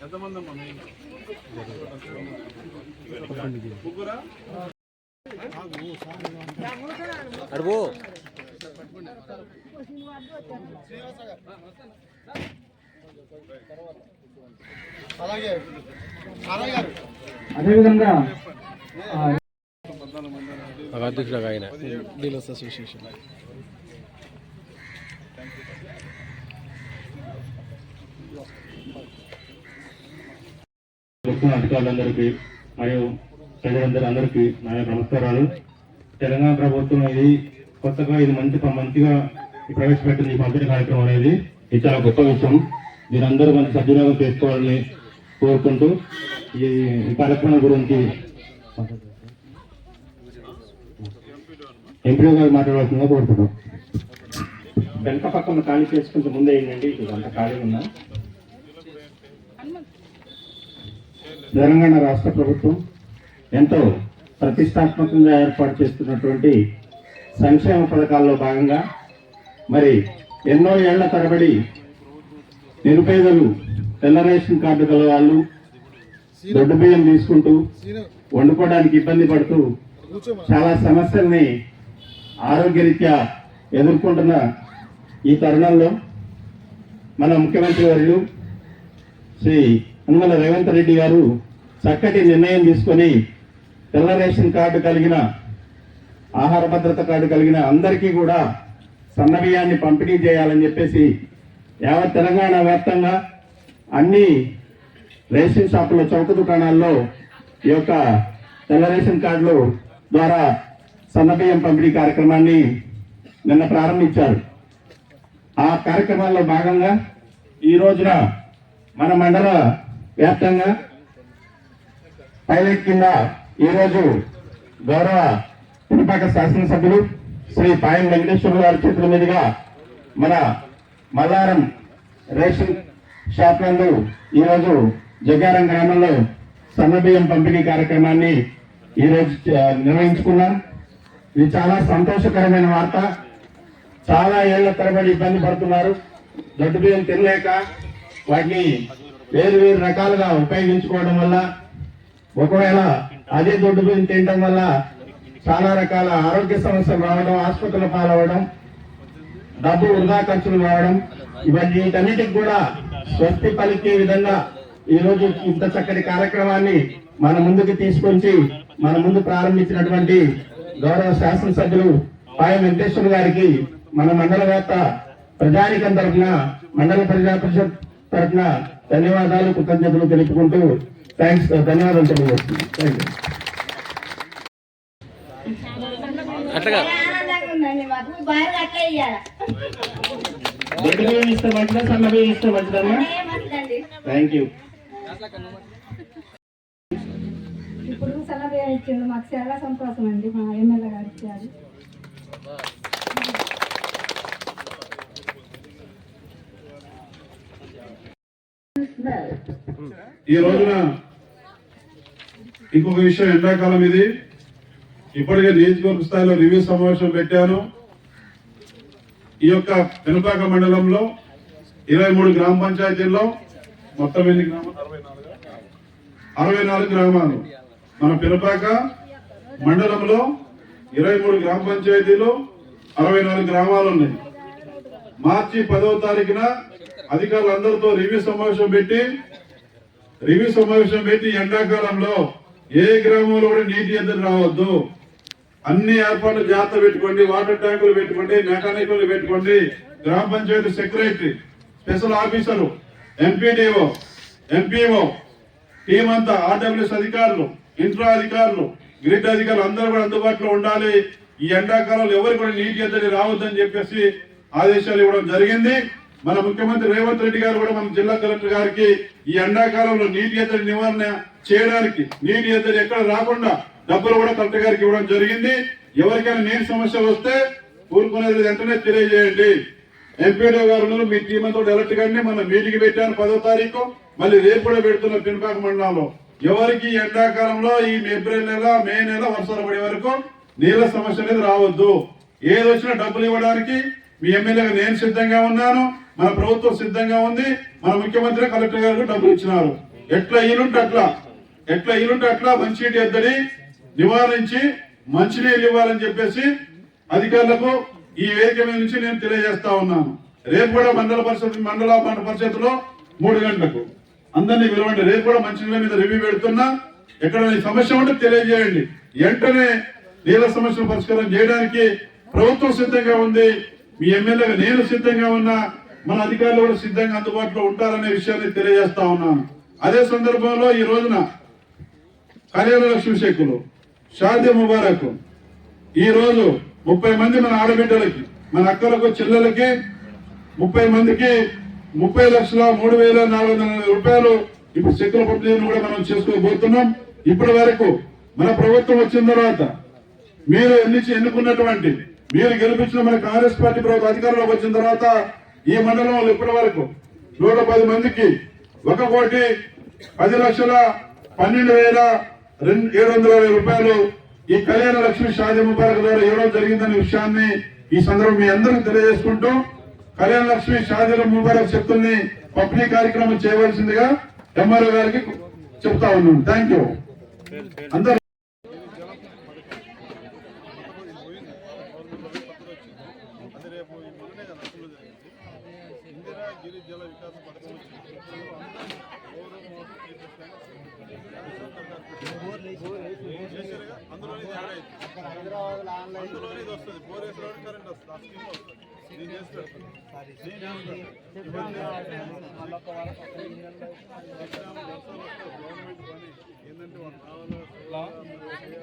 ఎంతమంది అమ్మ మీ ముగ్గురా అడుగు అదేవిధంగా ఆయన. Dealers association. ప్రభుత్వ అధికారులందరికీ మరియు ప్రజలందరూ అందరికీ నా యొక్క నమస్కారాలు. తెలంగాణ ప్రభుత్వం ఇది కొత్తగా ఇది మంచి మంచిగా ఈ ప్రవేశపెట్టింది ఈ పంపిణీ కార్యక్రమం అనేది. ఇది చాలా గొప్ప విషయం. మీరు అందరూ మంచి సద్వినియోగం చేసుకోవాలని కోరుకుంటూ ఈ కార్యక్రమం గురించి ఎంపీఓ గారు మాట్లాడాల్సిందిగా కోరుకుంటాం వెనక పక్కన ఖాళీ చేసుకుంటే ముందే ఏంటండి అంత ఖాళీ ఉన్నా తెలంగాణ రాష్ట్ర ప్రభుత్వం ఎంతో ప్రతిష్టాత్మకంగా ఏర్పాటు చేస్తున్నటువంటి సంక్షేమ పథకాల్లో భాగంగా మరి ఎన్నో ఏళ్ళ తరబడి నిరుపేదలు తెల్ల రేషన్ కార్డు గల వాళ్ళు దొడ్డు బియ్యం తీసుకుంటూ వండుకోవడానికి ఇబ్బంది పడుతూ చాలా సమస్యల్ని ఆరోగ్యరీత్యా ఎదుర్కొంటున్న ఈ తరుణంలో మన ముఖ్యమంత్రి వర్యులు శ్రీ అనుమల రేవంత్ రెడ్డి గారు చక్కటి నిర్ణయం తీసుకొని తెల్ల రేషన్ కార్డు కలిగిన ఆహార భద్రత కార్డు కలిగిన అందరికీ కూడా సన్న బియ్యాన్ని పంపిణీ చేయాలని చెప్పేసి యావత్ తెలంగాణ వ్యాప్తంగా అన్ని రేషన్ షాపుల చౌక దుకాణాల్లో ఈ యొక్క తెల్ల రేషన్ కార్డులు ద్వారా సన్నబియ్యం పంపిణీ కార్యక్రమాన్ని నిన్న ప్రారంభించారు. ఆ కార్యక్రమాల్లో భాగంగా ఈ రోజున మన మండల వ్యాప్తంగా పైలట్ కింద ఈరోజు గౌరవ పులిపాక శాసనసభ్యులు శ్రీ పాయం వెంకటేశ్వర గారి చేతుల మీదుగా మన మల్లారం రేషన్ షాప్ నందు ఈరోజు జగ్గారం గ్రామంలో సన్నబియ్యం పంపిణీ కార్యక్రమాన్ని ఈరోజు నిర్వహించుకున్నాం. ఇది చాలా సంతోషకరమైన వార్త. చాలా ఏళ్ళ తరబడి ఇబ్బంది పడుతున్నారు. దొడ్డు బియ్యం తినలేక వాటిని వేరు వేరు రకాలుగా ఉపయోగించుకోవడం వల్ల ఒకవేళ అదే దొడ్డు బియ్యం తినడం వల్ల చాలా రకాల ఆరోగ్య సమస్యలు రావడం ఆసుపత్రుల పాలవడం డబ్బు వృధా ఖర్చులు రావడం ఇవన్నీ వీటన్నిటికి కూడా స్వస్తి పలికే విధంగా ఈరోజు ఇంత చక్కటి కార్యక్రమాన్ని మన ముందుకు తీసుకొచ్చి మన ముందు ప్రారంభించినటువంటి గౌరవ శాసనసభ్యులు పాయ వెంకటేశ్వర గారికి మన మండల వేత్త ప్రజానికం తరఫున మండల ప్రజా పరిషత్ తరఫున ధన్యవాదాలు కృతజ్ఞతలు తెలుపుకుంటూ థ్యాంక్స్ ధన్యవాదాలు తెలియజేస్తున్నాను. థ్యాంక్ యూ ఇప్పుడు సలహా ఇచ్చిండు. మాకు చాలా సంతోషం అండి మా ఎమ్మెల్యే గారు ఇచ్చారు. ఈ రోజున ఇంకొక విషయం ఎండాకాలం ఇది. ఇప్పటికే నియోజకవర్గ స్థాయిలో రివ్యూ సమావేశం పెట్టాను. ఈ యొక్క వెనుపాక మండలంలో ఇరవై మూడు గ్రామ పంచాయతీల్లో మొత్తం ఎన్ని గ్రామాలు? అరవై అరవై నాలుగు గ్రామాలు. మన పినపాక మండలంలో ఇరవై మూడు గ్రామ పంచాయతీలు అరవై నాలుగు గ్రామాలు ఉన్నాయి. మార్చి పదవ తారీఖున అధికారులందరితో రివ్యూ సమావేశం పెట్టి రివ్యూ సమావేశం పెట్టి ఎండాకాలంలో ఏ గ్రామంలో కూడా నీటి ఎద్దరు రావద్దు. అన్ని ఏర్పాట్లు జాగ్రత్త పెట్టుకోండి వాటర్ ట్యాంకులు పెట్టుకోండి మెకానికల్ పెట్టుకోండి. గ్రామ panchayat secretary special officer MPDO MPO team అంతా ఆర్డబ్ల్యూఎస్ అధికారులు ఇంట్రా అధికారులు గ్రిడ్ అధికారులు అందరూ కూడా అందుబాటులో ఉండాలి. ఈ ఎండాకాలంలో ఎవరు కూడా నీటి ఎద్దడి రావద్దని చెప్పేసి ఆదేశాలు ఇవ్వడం జరిగింది. మన ముఖ్యమంత్రి రేవంత్ రెడ్డి గారు కూడా మన జిల్లా కలెక్టర్ గారికి ఈ ఎండాకాలంలో నీటి ఎద్దడి నివారణ చేయడానికి నీటి ఎద్దడి ఎక్కడ రాకుండా డబ్బులు కూడా కలెక్టర్ గారికి ఇవ్వడం జరిగింది. ఎవరికైనా నీటి సమస్య వస్తే ఊరుకునేది వెంటనే తెలియజేయండి. ఎంపీడీ గారు మీ టీమ్ అంతా డైరెక్ట్ గానే మన మీటింగ్ పెట్టాను పదో తారీఖు. మళ్ళీ రేపు కూడా పెడుతున్న పినపాక మండలంలో. ఎవరికి ఎండాకాలంలో ఈ ఏప్రిల్ నెల మే నెల వర్షాలు పడే వరకు నీళ్ళ సమస్య అనేది రావద్దు. ఏది వచ్చినా డబ్బులు ఇవ్వడానికి మీ ఎమ్మెల్యేగా నేను సిద్ధంగా ఉన్నాను. మన ప్రభుత్వం సిద్ధంగా ఉంది. మన ముఖ్యమంత్రి కలెక్టర్ గారు డబ్బులు ఇచ్చినారు. ఎట్లా ఈలుంటే అట్లా. ఎట్లా ఈలుంటే అట్లా మంచినీటి ఎద్దడి నివారించి మంచినీళ్ళు ఇవ్వాలని చెప్పేసి అధికారులకు ఈ వేదిక మీద నుంచి నేను తెలియజేస్తా ఉన్నాను. రేపు కూడా మండల పరిషత్ మండల మండల పరిషత్తులో మూడు గంటలకు అందరినీ పిలవండి. రేపు కూడా మంచినీళ్ళ మీద రివ్యూ పెడుతున్నా. ఎక్కడ సమస్య ఉంటే తెలియజేయండి. వెంటనే నీళ్ళ సమస్యను పరిష్కారం చేయడానికి ప్రభుత్వం సిద్ధంగా ఉంది. మీ ఎమ్మెల్యేగా నేను సిద్ధంగా ఉన్నా. మన అధికారులు కూడా సిద్ధంగా అందుబాటులో ఉంటారనే విషయాన్ని తెలియజేస్తా ఉన్నాను. అదే సందర్భంలో ఈ రోజున కార్యాలయ లక్ష్మి శేఖులు షాదీ ముబారక్ ఈ రోజు ముప్పై మంది మన ఆడబిడ్డలకి మన అక్కలకు చెల్లెలకి ముప్పై మందికి ముప్పై లక్షల మూడు వేల నాలుగు వందల రూపాయలు ఇప్పుడు చెక్కుల పంపిణీని కూడా మనం చేసుకోబోతున్నాం. ఇప్పటి వరకు మన ప్రభుత్వం వచ్చిన తర్వాత మీరు ఎన్నిచి ఎన్నుకున్నటువంటి మీరు గెలిపించిన మన కాంగ్రెస్ పార్టీ ప్రభుత్వ అధికారంలోకి వచ్చిన తర్వాత ఈ మండలంలో ఇప్పటి వరకు నూట పది మందికి ఒక కోటి పది లక్షల పన్నెండు వేల రెండు ఏడు వందల ఇరవై రూపాయలు ఈ కళ్యాణ లక్ష్మి షాజీ ముబారక్ ద్వారా ఇవ్వడం జరిగిందనే విషయాన్ని ఈ సందర్భం మీ అందరికీ తెలియజేసుకుంటూ కళ్యాణ లక్ష్మి షాదీ ముబారక్ శక్తుల్ని పంపిణీ కార్యక్రమం చేయవలసిందిగా ఎంఆర్ఓ గారికి చెప్తా ఉన్నాను థ్యాంక్ యూ అందరూ అందులోనే ఇది వస్తుంది. బోర్ వేసిన కరెంట్ వస్తుంది. ఆ స్కీమ్ వస్తుంది. నేను చేసి గవర్నమెంట్ పని. ఏంటంటే వాళ్ళు రావాలి